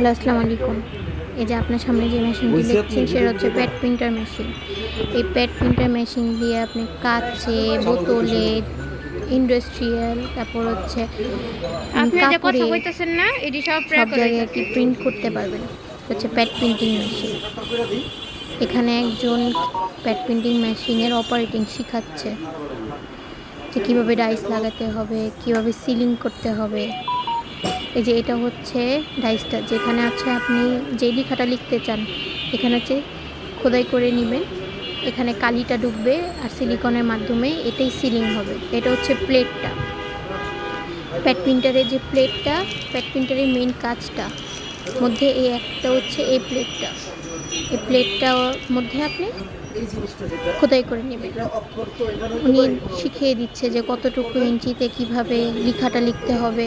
Hello আসসালামু আলাইকুম। এই যে আপনার সামনে যে মেশিনটি দেখছেন সেটা হচ্ছে প্যাড প্রিন্টার মেশিন এই প্যাড প্রিন্টার মেশিন দিয়ে আপনি কাচে বোতলে ইন্ডাস্ট্রিয়াল তারপর হচ্ছে আপনি যে কথা কইতেছেন না এটি সব সব জায়গায় কি প্রিন্ট করতে পারবেন। হচ্ছে প্যাড প্রিন্টিং মেশিন এখানে একজন প্যাড প্রিন্টিং মেশিনের অপারেটিং শেখাচ্ছে যে কীভাবে ডাইস লাগাতে হবে কীভাবে সিলিং করতে হবে। এই যে এটা হচ্ছে ডাইসটা, যেখানে আছে আপনি যে লেখাটা লিখতে চান, এখানে হচ্ছে খোদাই করে নেবেন। এখানে কালিটা ঢুকবে আর সিলিকনের মাধ্যমে এটাই সিলিং হবে। এটা হচ্ছে প্লেটটা। প্যাড প্রিন্টারের যে প্লেটটা প্যাড প্রিন্টারের মেইন কাজটা, মধ্যে এই একটা হচ্ছে এই প্লেটটা। এই প্লেটটার মধ্যে আপনি খোদাই করে নেবেন। উনি শিখিয়ে দিচ্ছে যে কতটুকু ইঞ্চিতে কীভাবে লেখাটা লিখতে হবে।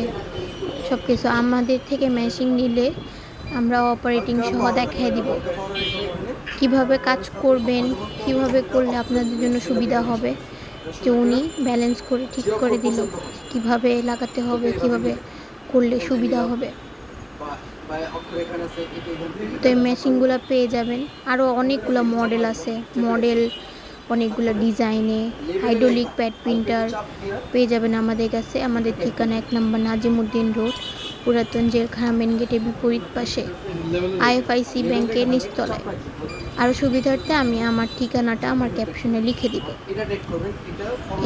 সব কিছু আমাদের থেকে মেশিন নিলে আমরা অপারেটিং সহ দেখিয়ে দিব। কীভাবে কাজ করবেন, কীভাবে করলে আপনাদের জন্য সুবিধা হবে, যে উনি ব্যালেন্স করে ঠিক করে দিল, কীভাবে লাগাতে হবে, কীভাবে করলে সুবিধা হবে। তো এই মেশিনগুলো পেয়ে যাবেন। আরও অনেকগুলো মডেল আছে। মডেল অনেকগুলো ডিজাইনে হাইড্রোলিক প্যাড প্রিন্টার পেয়ে যাবেন আমাদের কাছে। আমাদের ঠিকানা এক নম্বর নাজিমুদ্দিন রোড, পুরাতন জেলখানা মেন গেটের বিপরীত পাশে। আইএফআইসি ব্যাংকের নিচতলায়। আরও সুবিধার্থে আমি আমার ঠিকানাটা আমার ক্যাপশনে লিখে দিব।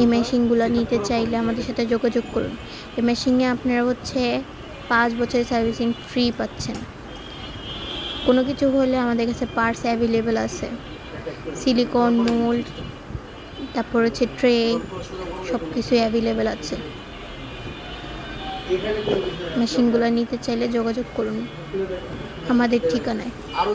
এই মেশিনগুলো নিতে চাইলে আমাদের সাথে যোগাযোগ করুন। এই মেশিনে আপনারা হচ্ছে পাঁচ বছরের সার্ভিসিং ফ্রি পাচ্ছেন। কোনো কিছু হলে আমাদের কাছে পার্টস অ্যাভেলেবেল আছে। সিলিকন, মোল্ড, তারপর হচ্ছে ট্রে সব কিছুই অ্যাভেলেবেল আছে। মেশিনগুলো নিতে চাইলে যোগাযোগ করুন। আমাদের ঠিকানায়। আরও